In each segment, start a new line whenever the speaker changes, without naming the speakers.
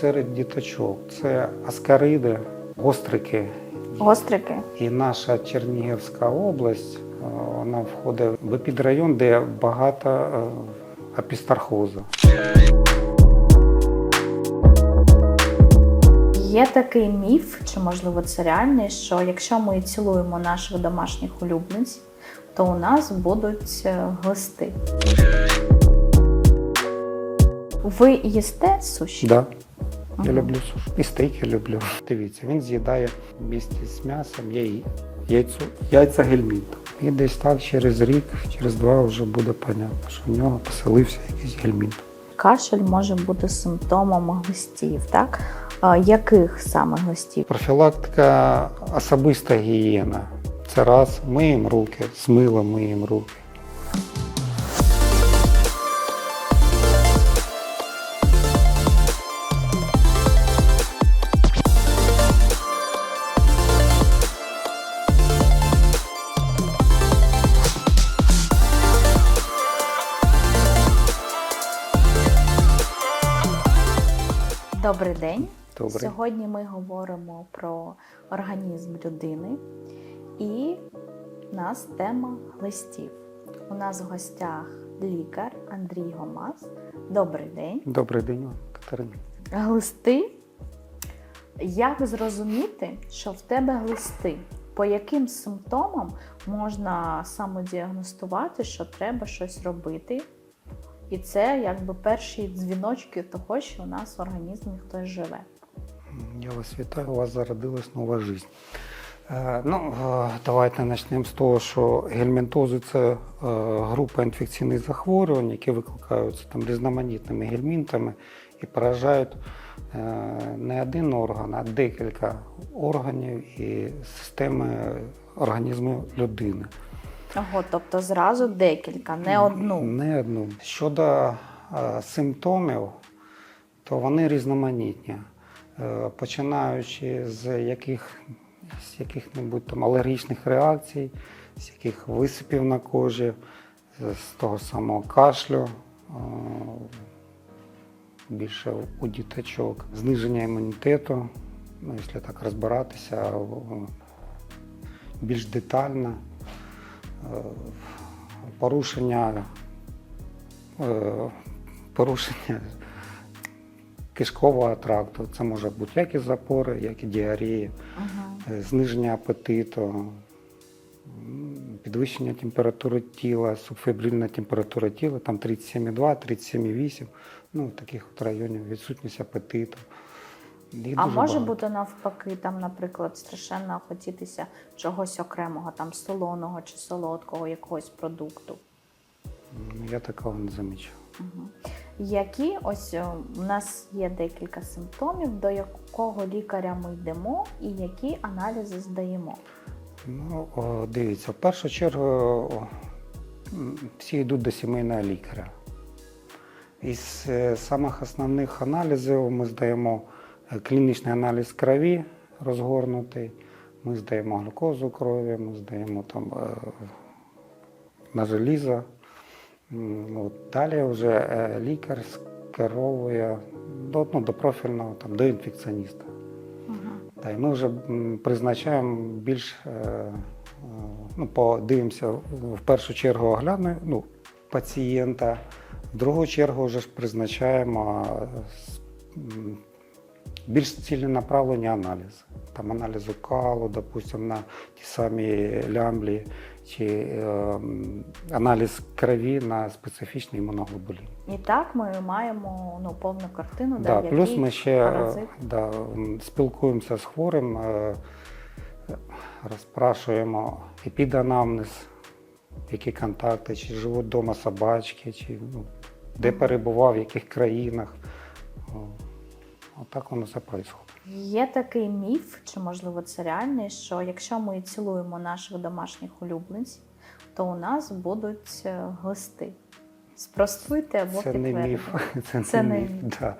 серед діточок. Це аскариди, гострики.
Гострики.
І наша Чернігівська область е, вона входить в епідрайон, де багато е, апістархозу.
Є такий міф, чи можливо це реальний, що якщо ми цілуємо наших домашніх улюбленців, то у нас будуть е, глисти. Ви їсте суші?
Да. Я люблю сушу. І стейки люблю. Дивіться, він з'їдає місті з м'ясом яй, яйцо, яйця гельмінту. І десь так через рік, через два вже буде понятно, що в нього поселився якийсь гельмінт.
Кашель може бути симптомом глистів, так? А, яких саме глистів?
Профілактика особиста гігієна. Це раз, миємо руки, з милом миємо руки.
Добрий день.
Добре.
Сьогодні ми говоримо про організм людини і у нас тема глистів. У нас в гостях лікар Андрій Гомас. Добрий день.
Добрий день, Катерина.
Глисти. Як зрозуміти, що в тебе глисти? По яким симптомам можна самодіагностувати, що треба щось робити? І це якби перші дзвіночки того, що у нас в організмі хтось живе.
Я вас вітаю, у вас зародилась нова життя. Е, Ну, е, давайте почнемо з того, що гельмінтози це е, група інфекційних захворювань, які викликаються там різноманітними гельмінтами і поражають не один орган, а декілька органів і системи організму людини.
Ого, тобто зразу декілька, не одну.
Не одну. Щодо е, симптомів, то вони різноманітні. Е, починаючи з яких з яких-небудь там алергічних реакцій, з яких висипів на кожі, з- того самого кашлю, е, більше у діточок, зниження імунітету, ну, якщо так розбиратися більш детально, е, порушення, е, порушення кишкового тракту. Це може бути як і запори, як і діарія,
Угу.
е, зниження апетиту, підвищення температури тіла, субфебрильна температура тіла, там 37,2, 37,8, ну, таких от районів, відсутність апетиту. Їх
А може
багато.
бути навпаки, там, наприклад, страшенно хотітися чогось окремого, там солоного чи солодкого якогось продукту.
Я такого не замічав.
Угу. Які ось е, у нас є декілька симптомів, до якого лікаря ми йдемо і які аналізи здаємо.
Ну, о, дивіться, в першу чергу о, всі йдуть до сімейного лікаря. Із е, самих основних аналізів ми здаємо клінічний аналіз крові розгорнутий, ми здаємо глюкозу крові, ми здаємо там е, на желізо. От, далі вже е, лікар скеровує до, ну, до профільного, там, до інфекціоніста.
Угу.
Та, і ми вже призначаємо більш е, ну, подивимося в першу чергу огляне ну, пацієнта, в другу чергу вже ж призначаємо більш ціленаправлені аналізи. Там аналізу калу, допустимо, на ті самі лямблі, чи е, аналіз крові на специфічний імуноглобулін.
І так ми маємо ну, повну картину,
Да,
да,
плюс ми ще е,
паразит.
да, спілкуємося з хворим, е, розпрашуємо епіданамнез, які контакти, чи живуть вдома собачки, чи ну, де перебував, в яких країнах. Отак воно все відбувається.
Є такий міф, чи можливо це реальний, що якщо ми цілуємо наших домашніх улюбленців, то у нас будуть е, глисти. Спростуйте або
Це не міф. Це,
Це
не
не
міф.
міф.
Да.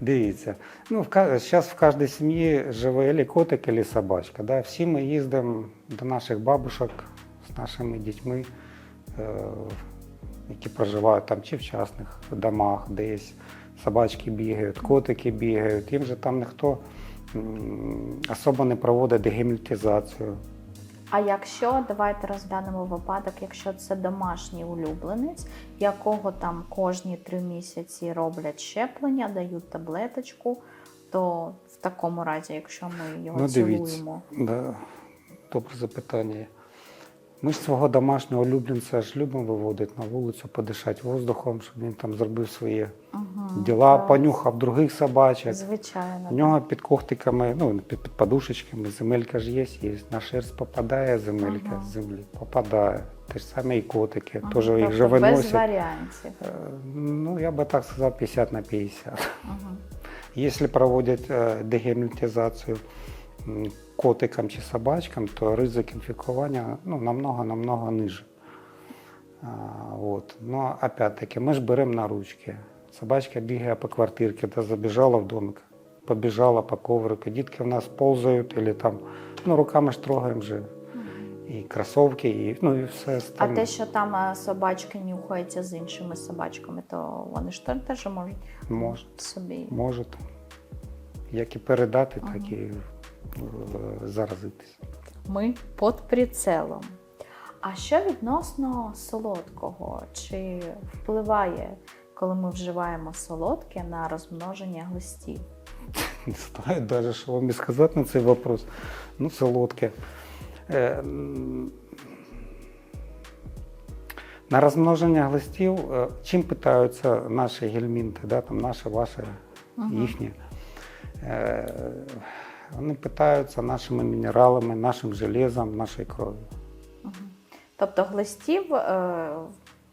Дивіться. Ну, зараз в кожній сім'ї живе або котик, або собачка. Да? Всі ми їздимо до наших бабушок з нашими дітьми, е, які проживають там чи в частних домах десь, собачки бігають, котики бігають. Їм же там ніхто особо не проводить дегельмінтизацію.
А якщо давайте розглянемо випадок, якщо це домашній улюбленець, якого там кожні три місяці роблять щеплення, дають таблеточку, то в такому разі, якщо ми його
Ну,
цілуємо,
Да, добре запитання. Ми ж свого домашнього улюбленця ж любимо виводити на вулицю, подишати воздухом, щоб він там зробив свої
угу,
діла, понюхав других собачок.
звичайно,
У нього під когтиками, ну під, під подушечками земелька ж є, є. На шерсть попадає земелька
Ага.
з землі, попадає. Те ж саме і котики,
Ага,
теж їх
тобто
же
без варіантів.
Е, Ну, я би так сказав, 50 на 50.
Угу.
Если проводять е, дегельмінтизацію м, котикам чи собачкам, то ризик інфікування ну, намного-намного ниже. А, от. Ну, опять-таки, ми ж беремо на ручки. Собачка бігає по квартирці, та забіжала в домик, побіжала по коврику. Дітки в нас ползають, або там, ну, руками ж трогаємо вже. І кросовки, і, ну, і все
А те, що там е, собачки нюхаються з іншими собачками, то вони ж те- теж можуть
Може.
собі.
Можуть як і передати,
Ага.
так і е, заразитися.
Ми під прицелом. А що відносно солодкого? Чи впливає, коли ми вживаємо солодке на розмноження глистів?
Не знаю даже, що вам і сказати на цей вопрос. Ну, солодке. Е, на розмноження глистів, е, чим питаються наші гельмінти, да, там наші, ваші, їхні? Е, вони питаються нашими мінералами, нашим железом, нашою кров'ю.
Тобто глистів е,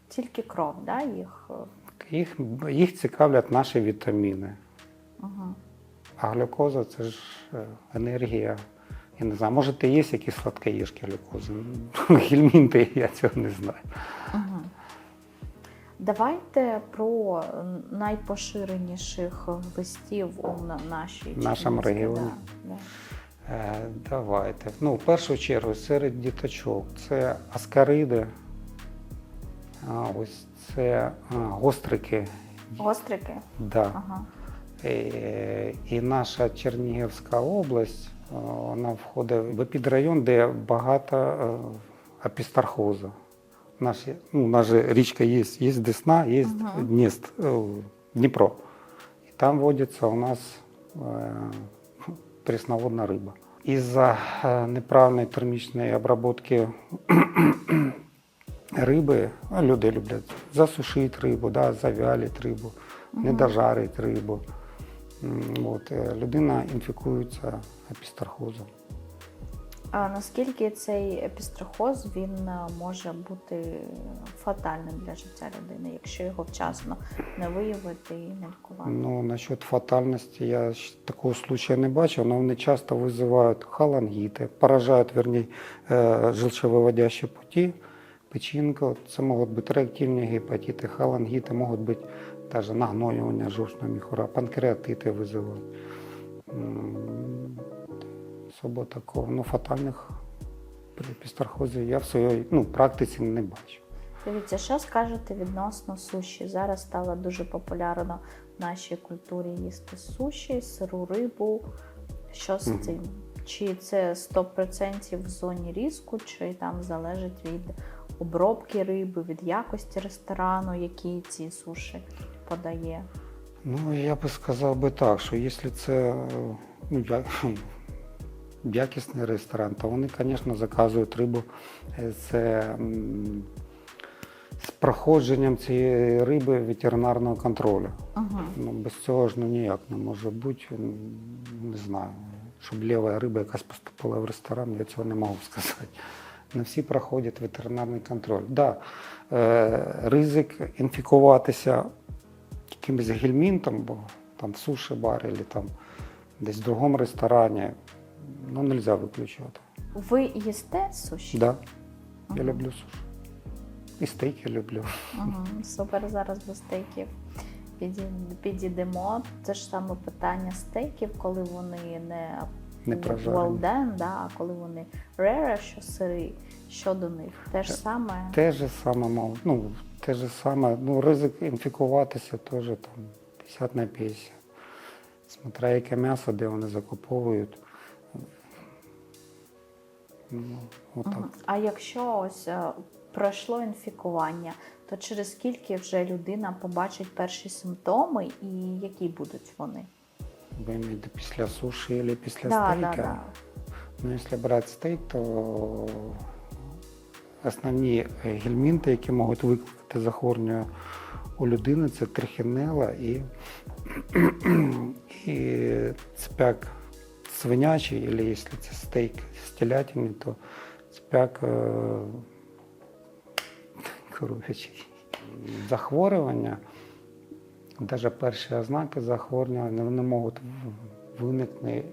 тільки кров, да, їх.
Їх, їх цікавлять наші вітаміни.
Угу.
А глюкоза це ж е, енергія. Я не знаю, може, ти є якісь сладкоїжки глюкози? Ну, Гельмінти, я цього не знаю.
Угу. Давайте про найпоширеніших глистів у нашій
В нашому регіоні?
Да, да.
Е, давайте. Ну, в першу чергу, серед діточок це аскариди, а, ось це а, гострики.
Гострики?
Да.
Ага.
Е, І наша Чернігівська область, е, вона входить в епідрайон, де багато апістархозу. Наші, ну, у нас же річка є, є Десна, є
Ага.
Дніст, е, Дніпро. І там водиться у нас е, пресноводна риба. Із-за е, неправильної термічної обробки риби, люди люблять засушити рибу, да, завялити рибу, не дожарити рибу. От, е, людина інфікується апістархозом.
А наскільки цей епістрохоз він е, може бути фатальним для життя людини, якщо його вчасно не виявити і не лікувати?
Ну, насчет фатальності я такого случая не бачив, але вони часто визивають халангіти, поражають, верні, е, желчевыводящие пути, печінку. Це можуть бути реактивні гепатити, халангіти, можуть бути навіть нагноювання жовчного міхура, панкреатити визивають. Особо такого, ну, фатальних при я в своїй ну, практиці не бачу.
Дивіться, що скажете відносно суші? Зараз стало дуже популярно в нашій культурі їсти суші, сиру рибу. Що з цим? Чи це 100% в зоні різку, чи там залежить від обробки риби, від якості ресторану, який ці суші подає?
Ну, я би сказав би так, що якщо це ну, я, якісний ресторан, то вони, звісно, заказують рибу е, це, м, з проходженням цієї риби ветеринарного контролю.
Угу.
Ну, без цього ж ну, ніяк не може бути. Не знаю, щоб ліва риба якась поступила в ресторан, я цього не можу сказати. Не всі проходять ветеринарний контроль. Да, е, ризик інфікуватися якимось гельмінтом, бо там в суші барі, або там десь в другому ресторані, ну, не можна виключувати.
Ви їсте суші?
Да, я люблю суші. І стейки люблю.
Угу, супер, зараз до стейків підійдемо. Це ж саме питання стейків, коли вони не,
Не
well done, да, а коли вони rare, що сири, що до них. Те ж саме.
Те же саме, мав- ну, те же саме, ну, ризик інфікуватися теж там 50 на 50. Смотря яке м'ясо, де вони закуповують. Ну, отак.
А якщо ось е, пройшло інфікування, то через скільки вже людина побачить перші симптоми і які будуть вони?
Ви маєте після суші або після
Да,
стейка?
да, да.
Ну, якщо брати стейк, то основні е, гельмінти, які можуть викликати захворювання у людини, це трихінела і, і цпяк свинячий, або якщо це стейк з телятини, то цпяк е, коров'ячий. Захворювання, навіть перші ознаки захворювання, вони можуть виникнути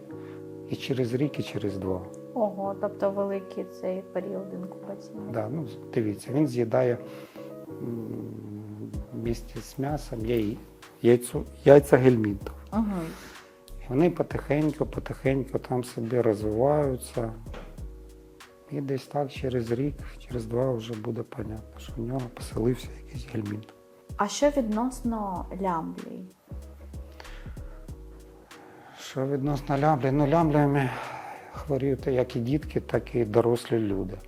і через рік, і через два.
Ого, тобто великий цей період інкубації.
Да, ну, дивіться, він з'їдає місті з м'ясом яй, яйцю, яйця гельмінтів.
Угу.
Вони потихеньку, потихеньку там собі розвиваються. І десь так через рік, через два вже буде понятно, що в нього поселився якийсь гельмінт.
А що відносно лямблій?
Що відносно лямблі? Ну, лямблями хворіють як і дітки, так і дорослі люди.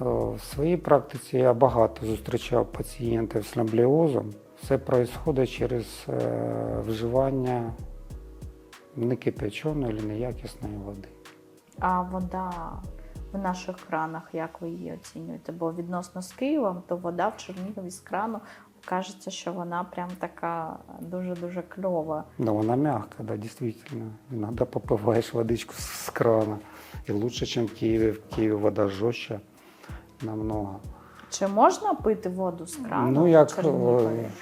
В своїй практиці я багато зустрічав пацієнтів з лямбліозом. Все відбувається через е, вживання некипяченої чи неякісної води.
А вода в наших кранах, як ви її оцінюєте? Бо відносно з Києвом, то вода в Чернігові з крану кажеться, що вона прям така дуже-дуже кльова.
Но вона мягка, да, дійсно. Іноді попиваєш водичку з крана. І лучше, ніж в Києві. В Києві вода жорстче намного.
Чи можна пити воду з крану?
Ну, як,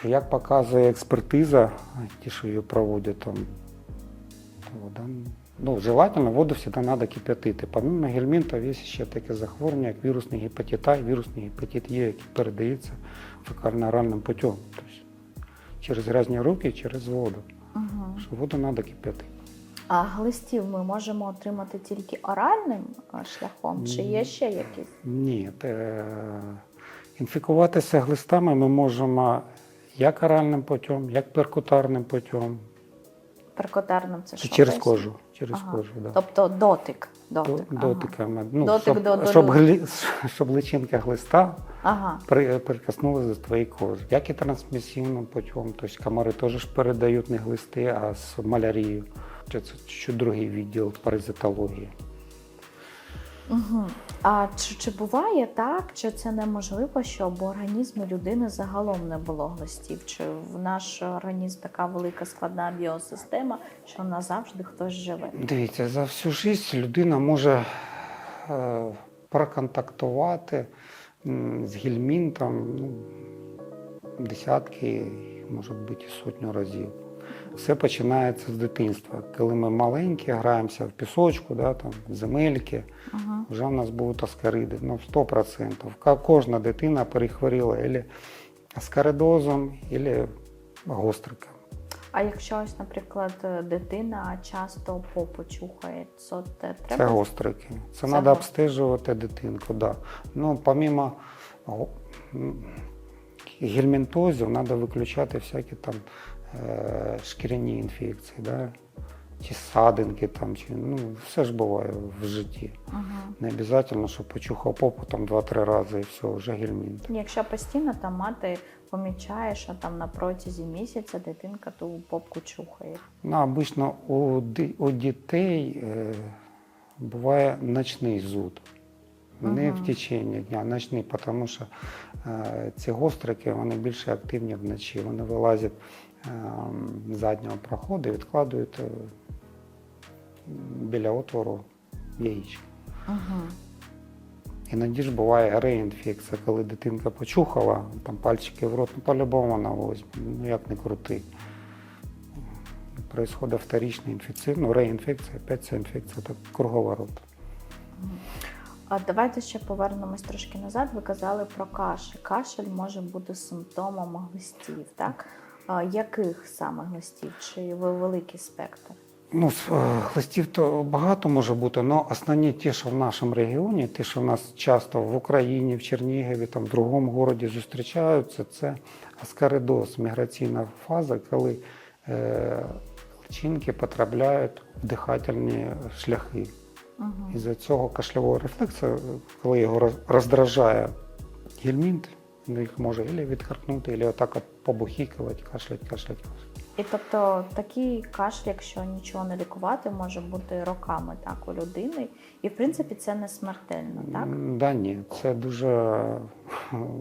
як показує експертиза, ті, що її проводять, там, вода, ну, желательно воду завжди треба кип'ятити. Помимо гельмінтів є ще таке захворювання, як вірусний гепатит А. Вірусний гепатит Є, який передається фекально-оральним путем. Тобто через грязні руки, через воду.
Угу.
Що воду треба кип'ятити.
А глистів ми можемо отримати тільки оральним е, шляхом, чи є ще якісь?
Ні, е, інфікуватися глистами ми можемо як оральним путем, як перкутарним путем,
Перкотарним це що?
через кожу. Через
Ага.
кожу, да.
Тобто дотик. дотик.
До-
ага.
Дотиками. Ну,
Дотик
щоб,
до-
щоб,
люд.
щоб личинка глиста
Ага.
при, прикоснулася до твоєї кожи. Як і трансмісійним путем. Тобто комари теж передають не глисти, а з малярією. Це чуть другий відділ паразитології.
Угу. А чи, чи буває так, чи це неможливо, щоб в організмі людини загалом не було глистів? Чи в наш організм така велика складна біосистема, що назавжди хтось живе?
Дивіться, за всю життя людина може е, проконтактувати з гельмінтом ну, десятки, може бути, і сотню разів. Все починається з дитинства. Коли ми маленькі, граємося в пісочку, да, там, в земельки,
Угу.
вже в нас будуть аскариди, ну 100%. Кожна дитина перехворіла або аскаридозом, або гостриком.
А якщо ось, наприклад, дитина часто попу чухає, то
Це
треба
гострики. Це
Це
треба
гострики.
обстежувати дитинку. Да. Ну, помимо гельмінтозів, треба виключати всякі там е, шкіряні інфекції, да? чи садинки, там, чи, ну, все ж буває в житті.
Угу.
Не обов'язково, щоб почухав попу там 2-3 рази і все, вже гельмінт.
Якщо постійно там мати помічає, що там на протязі місяця дитинка ту попку чухає.
Ну, обично у, у дітей е, буває ночний зуд. Не
Ага.
в течение дня, ночний, тому що е, ці гострики вони більше активні вночі. Вони вилазять е, заднього проходу і відкладують біля отвору яєчко.
Угу.
Іноді ж буває реінфекція, коли дитинка почухала, там пальчики в рот, ну по-любому вона возьме, ну як не крути. Происходить вторична інфекція, ну реінфекція, опять ця інфекція, так круговорот.
А давайте ще повернемось трошки назад. Ви казали про кашель. Кашель може бути симптомом глистів, так? А, яких саме глистів? Чи великий спектр?
Ну, з, е, то багато може бути, але основні ті, що в нашому регіоні, ті, що в нас часто в Україні, в Чернігові, там, в другому городі зустрічаються, це аскаридоз, міграційна фаза, коли е, личинки потрапляють в дихательні шляхи.
Угу.
Із-за цього кашлявого рефлексу, коли його роз- роздражає гельмінт, їх може або відхаркнути, або отак от побухікувати, кашлять, кашлять, кашлять.
І тобто такий кашель, якщо нічого не лікувати, може бути роками так у людини. І в принципі це не смертельно, так?
Да, ні, це дуже,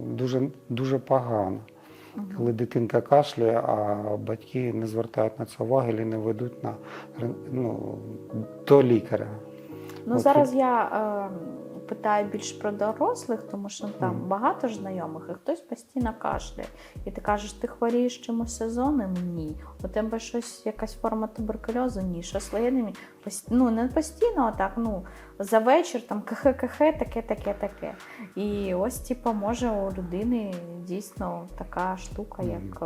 дуже, дуже погано.
Мгм.
Коли дитинка кашляє, а батьки не звертають на це уваги і не ведуть на, ну, до лікаря.
Ну
От
зараз я е, питаю більш про дорослих, тому що там багато ж знайомих, і хтось постійно кашляє. І ти кажеш, ти хворієш чимось сезонним? Ні. У тебе щось, якась форма туберкульозу? Ні. Легенем? Пос- Ну не постійно, а так, ну за вечір там кхе-кхе, таке, таке, таке. І ось, типу, може у людини дійсно така штука, як.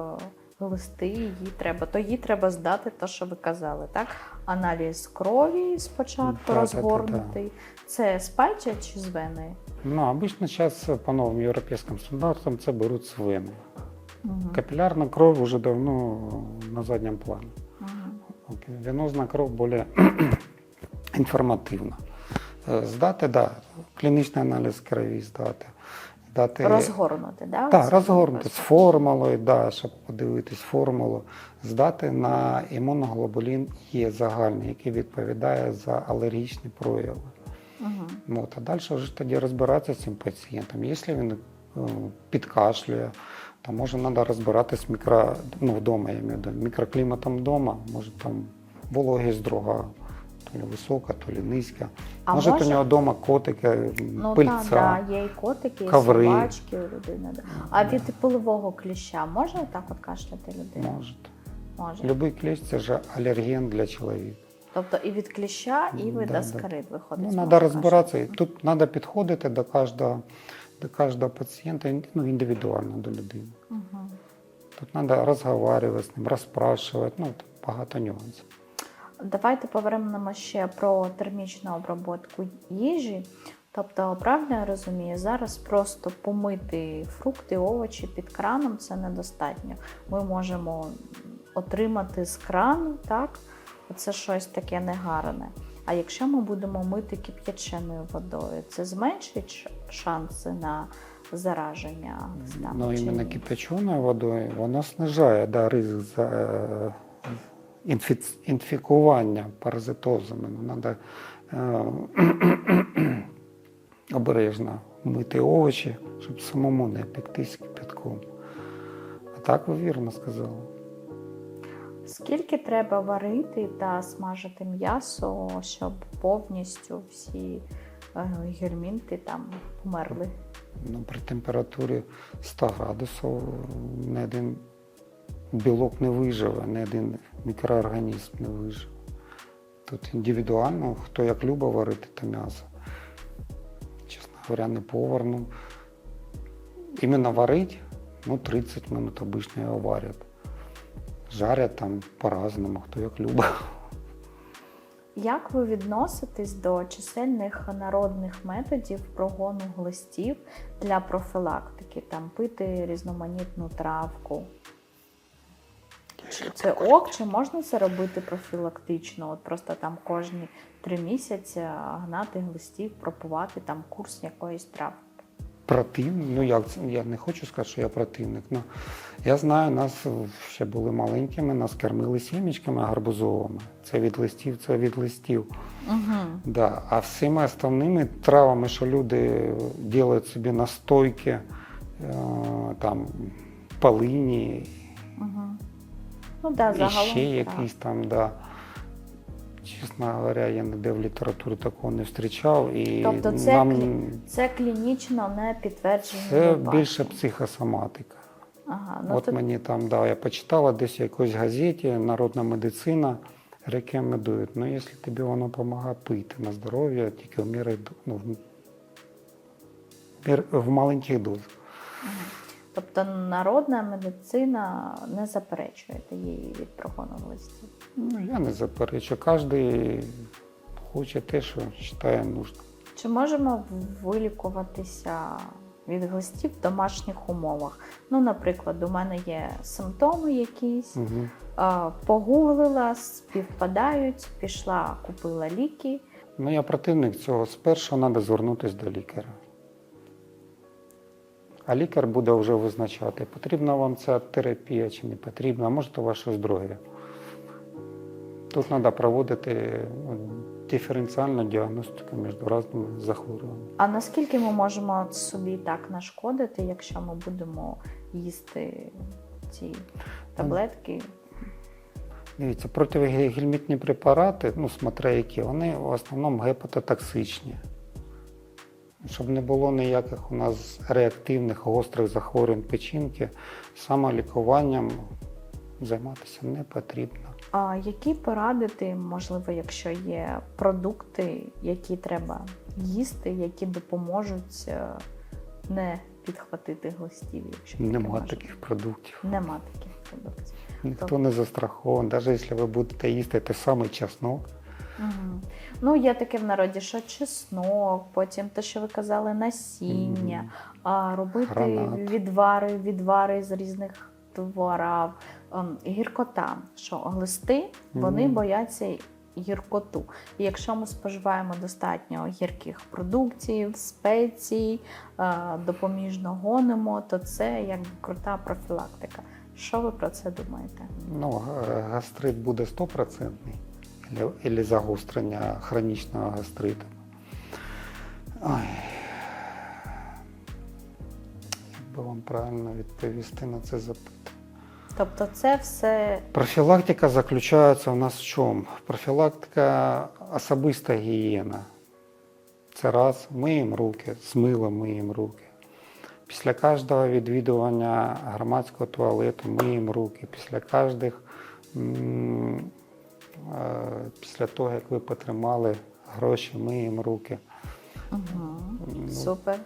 Листи її треба, то їй треба здати те, що ви казали, так? Аналіз крові спочатку
Да, да, да, да.
розгорнутий. Це з пальця чи з вени?
Ну, обично зараз по новим європейським стандартам це беруть з вени.
Угу.
Капілярна кров вже давно на задньому плані.
Угу.
Венозна кров більш інформативна. Е, Здати, да, клінічний аналіз крові здати. Здати
Розгорнути, да?
Так, розгорнути з формулою, да, щоб подивитись формулу, здати на імуноглобулін Є загальний, який відповідає за алергічні прояви.
Мгм.
От, а далі вже тоді розбиратися з цим пацієнтом. Якщо він е, підкашлює, то може треба розбиратися мікро, ну, вдома, я маю мікрокліматом вдома, може там вологість друга, лі висока, то лі низька.
А
може,
може-
у нього вдома котики,
Ну
пильця.
так, да, є і котики, і собачки у людини. Да. А від пилового кліща може так от кашляти людина?
Може.
Може.
Любий клещ це ж алерген для чоловіка.
Тобто і від кліща, і від
Да,
аскарид виходить.
Ну, треба розбиратися.
Кашляти.
Тут треба підходити до кожного, до кожного пацієнта ну, індивідуально до людини.
Мгм.
Тут треба розмовляти з ним, розпрашувати, ну, багато нюансів.
Давайте повернемо ще про термічну обробку їжі. Тобто, правильно я розумію, зараз просто помити фрукти, овочі під краном це недостатньо. Ми можемо отримати з крану, так? Це щось таке негарне. А якщо ми будемо мити кип'яченою водою, це зменшить шанси на зараження?
Ну, іменно кипяченою водою воно знижає да, ризик за е, інфікування паразитозами. Ну, треба обережно мити овочі, щоб самому не пектись кипятком. А так ви вірно сказали.
Скільки треба варити та смажити м'ясо, щоб повністю всі е, гельмінти там померли?
Ну, при температурі 100 градусів ні один білок не виживе, ні один мікроорганізм не виживе. Тут індивідуально, хто як любить варити те м'ясо. Чесно говоря, не повар. Ну, іменно варить, ну, 30 минут обично його варять. Жарять там по-разному, хто як любить.
Як ви відноситесь до чисельних народних методів прогону глистів для профілактики? Там пити різноманітну травку? Чи це ок, чи можна це робити профілактично? От просто там кожні три місяці гнати глистів, пропувати там курс якоїсь травки.
Противник, ну як? Я не хочу сказати, що я противник. Ну, я знаю, нас ще були маленькими, нас кормили сімечками гарбузовими. Це від листів, це від листів.
Угу.
Да. А всіма основними травами, що люди роблять собі настойки, е, там полині,
Угу. Ну да,
і
загалом.
ще
так.
якісь там, да. Чесно говоря, я ніде в літературі такого не зустрічав. І
Тобто це
нам
клі- Це клінічно не підтверджені
це
випадки.
більше психосоматика.
Ага, ну
От
тут
мені там, да, я почитала десь в якоїсь газеті, народна медицина рекомендує. Ну, якщо тобі воно допомагає пити на здоров'я, тільки в мірі, ну, в, мір- в маленьких дозах.
Тобто народна медицина не заперечуєте її від прогону листів.
Ну, я не заперечую. Кожен хоче те, що вважає нужним.
Чи можемо вилікуватися від глистів в домашніх умовах? Ну, наприклад, у мене є симптоми якісь,
Угу.
Погуглила, співпадають, пішла, купила ліки.
Ну, я противник цього. Спершу треба звернутися до лікаря. А лікар буде вже визначати, потрібна вам ця терапія чи не потрібна, а може то ваше здоров'я. Тут треба проводити ну, диференціальну діагностику між різними захворюваннями.
А наскільки ми можемо собі так нашкодити, якщо ми будемо їсти ці таблетки?
Дивіться, противогельмітні препарати, ну, смотря які, вони в основному гепатотоксичні. Щоб не було ніяких у нас реактивних гострих захворювань печінки, самолікуванням займатися не потрібно.
А які порадити, можливо, якщо є продукти, які треба їсти, які допоможуть е, не підхватити глистів, якщо
Нема таких продуктів.
Нема таких продуктів.
Ніхто не застрахований. Навіть якщо ви будете їсти той самий чеснок,
Угу. Ну, є таке в народі, що чеснок, потім те, що ви казали, насіння,
Мгм.
а робити
Гранат.
відвари, відвари з різних творів, ем, гіркота, що глисти вони
Мгм.
бояться гіркоту. І якщо ми споживаємо достатньо гірких продуктів, спецій, е, допоміжно гонимо, то це як крута профілактика. Що ви про це думаєте?
ну, гастрит буде стопроцентний, або загострення хронічного гастриту. Ой. Як би вам правильно відповісти на це запитання?
Тобто, це все
Профілактика заключається у нас в чому? Профілактика особиста гігієна. Це раз, миємо руки, з милом миємо руки. Після кожного відвідування громадського туалету миємо руки. Після кожних, після того, як ви потримали гроші, миємо руки.
Угу.
Ну,
Супер.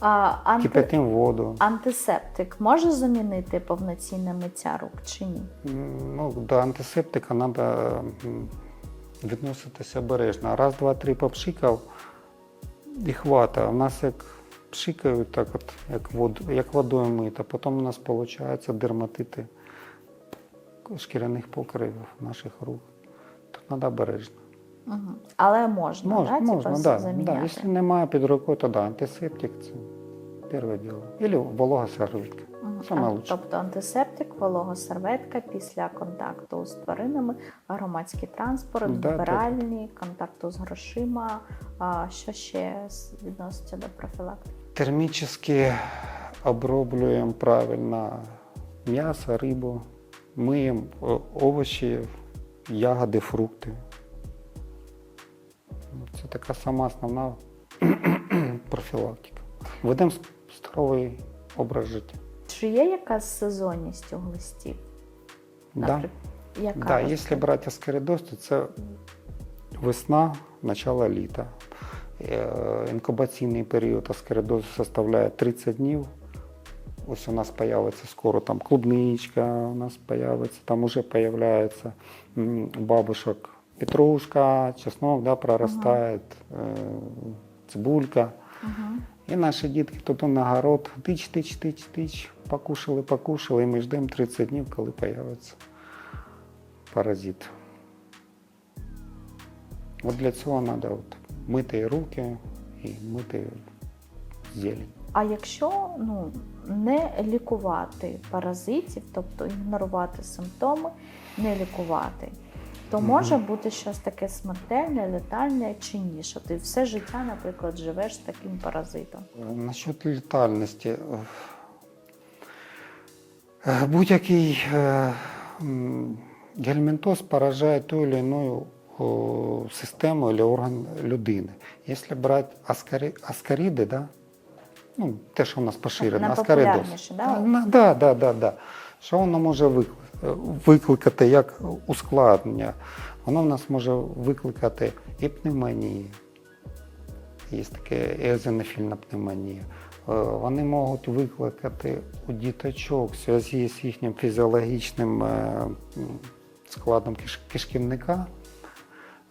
А, анти...
Кипятимо воду.
Антисептик може замінити повноцінне миття рук чи ні?
Ну, до антисептика треба відноситися обережно. Раз, два, три попшикав і хвата. У нас як пшикають, так от, як, воду, як водою мита. Потім у нас виходить дерматити шкіряних покривів наших рук. Треба обережно.
Угу. Але можна,
Можна,
да,
можна,
типу,
да,
заміняти.
да. Якщо немає під рукою, то да, антисептик це перше діло. Або волога серветка.
Мгм.
Саме
А,
лучше.
Тобто антисептик, волога серветка після контакту з тваринами, громадський транспорт,
Да, так.
вбиральні, контакту з грошима. А що ще з- відноситься до профілактики?
Термічно оброблюємо правильно м'ясо, рибу, миємо овочі, ягоди, фрукти. Ну, Це така сама основна профілактика. Ведемо здоровий образ життя.
Чи є якась сезонність у глистів?
Да.
Яка
Да, якщо брати аскеридоз, то це весна, начало літа. Е, Інкубаційний період аскеридозу составляє 30 днів. Ось у нас появиться скоро там клубничка, у нас появиться, там уже появляется у бабушек петрушка, чеснок, да, прорастает, э, цибулька.
Мгм.
І наші дітки тут на город тич, тич, тич, тич, покушали, покушали, і ми ждемо 30 днів, коли появиться паразит. От для цього треба от мити руки і мити зелень.
А якщо ну, не лікувати паразитів, тобто ігнорувати симптоми, не лікувати, то може бути щось таке смертельне, летальне чи ні? Що ти все життя, наприклад, живеш з таким паразитом.
Е, Насчет летальності. Е, Будь-який е, м, гельмінтоз поражає ту чи іншу систему або орган людини. Якщо брати аскаріди, да? Ну, те, що у нас поширено, аскаридоз.
Да?
Ну, да, да, да, да. Що воно може викликати як ускладнення? Воно в нас може викликати і пневмонію. Є таке езонофільна пневмонія. Е, Вони можуть викликати у діточок в зв'язку з їхнім фізіологічним е, складом кишківника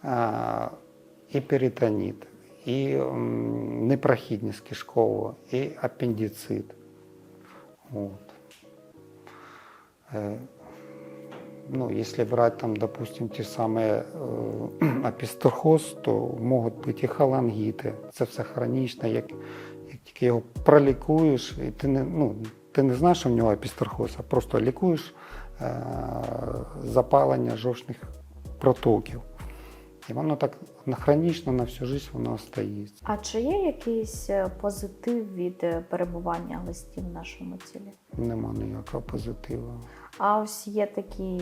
е, і перитоніт, і непрохідність кишкового, і апендицит. От. Е, ну, если брать там, допустим, ті самые э, апістохоз, то можуть бути і халангіти. Це все хронічно, як, як тільки його пролікуєш, і ти не, ну, ти не знаєш, що в нього апістохоз, а просто лікуєш е- запалення жовчних протоків. І воно так хронічно на всю життя воно остається.
А чи є якийсь е, позитив від е, перебування глистів в нашому тілі?
Нема ніякого позитиву.
А ось є такі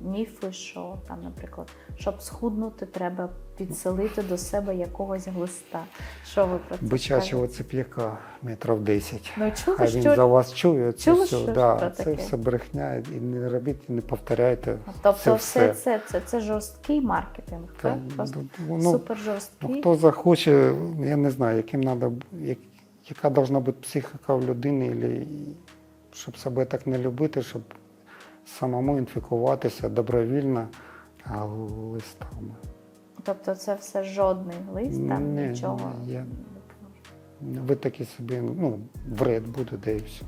міфи, що там, наприклад, щоб схуднути, треба підселити до себе якогось глиста. Що ви про це
Бичачого цеп'яка метрів 10.
Ну чули,
А він
що
за вас чує, це
Чули,
все,
що
да,
про
це
таке?
все брехня, і не робіть, і не повторяйте.
тобто,
це
все
все.
це, це, це жорсткий маркетинг,
Та,
так? Просто
ну, ну,
супер
ну, хто захоче, я не знаю, яким надо, як, яка должна бути психіка в людини, щоб себе так не любити, щоб самому інфікуватися добровільно листами.
Тобто це все жодний лист, там
Ні,
нічого.
ні, я- Ви такі собі, ну, вред буде, де і все.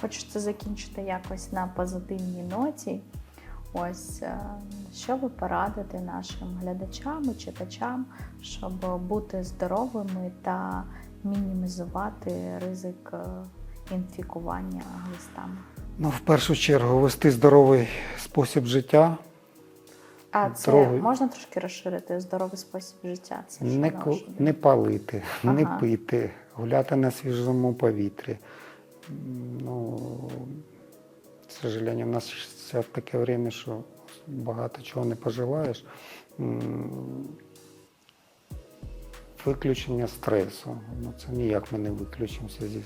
Хочеться закінчити якось на позитивній ноті. Ось е, що ви порадите нашим глядачам і читачам, щоб бути здоровими та мінімізувати ризик е, інфікування глистами.
Ну, в першу чергу, вести здоровий спосіб життя,
А це
Здоровий.
можна трошки розширити здоровий спосіб життя? Це
не, ку- не палити, не пити, гуляти на свіжому повітрі. Ну, к сожалению, в нас зараз таке время, що багато чого не пожелаєш. Виключення стресу. Ну, це ніяк ми не виключимося зі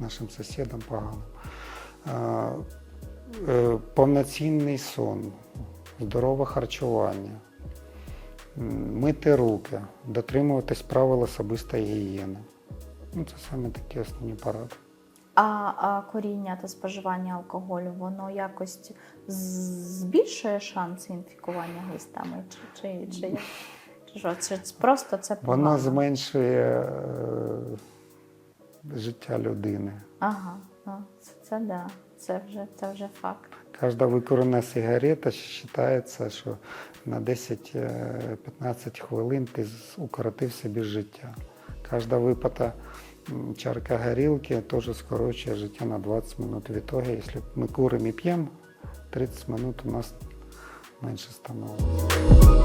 нашим сусідом поганим. Е, Повноцінний сон, здорове харчування, мити руки, дотримуватись правил особистої гігієни. Ну, це саме такі основні поради.
А, а коріння та споживання алкоголю, воно якось збільшує шанси інфікування глистами? Чи, чи, чи, чи що? Чи просто це погано?
Воно зменшує е, життя людини.
Ага, ну, це, да, це вже, це вже факт.
Кожна викурена сигарета вважається, що на 10-15 хвилин ти укоротив собі життя. Кожна випата чарка горілки теж скорочує життя на 20 минут. В итоге, якщо ми куримо і п'ємо, 30 минут у нас менше становиться.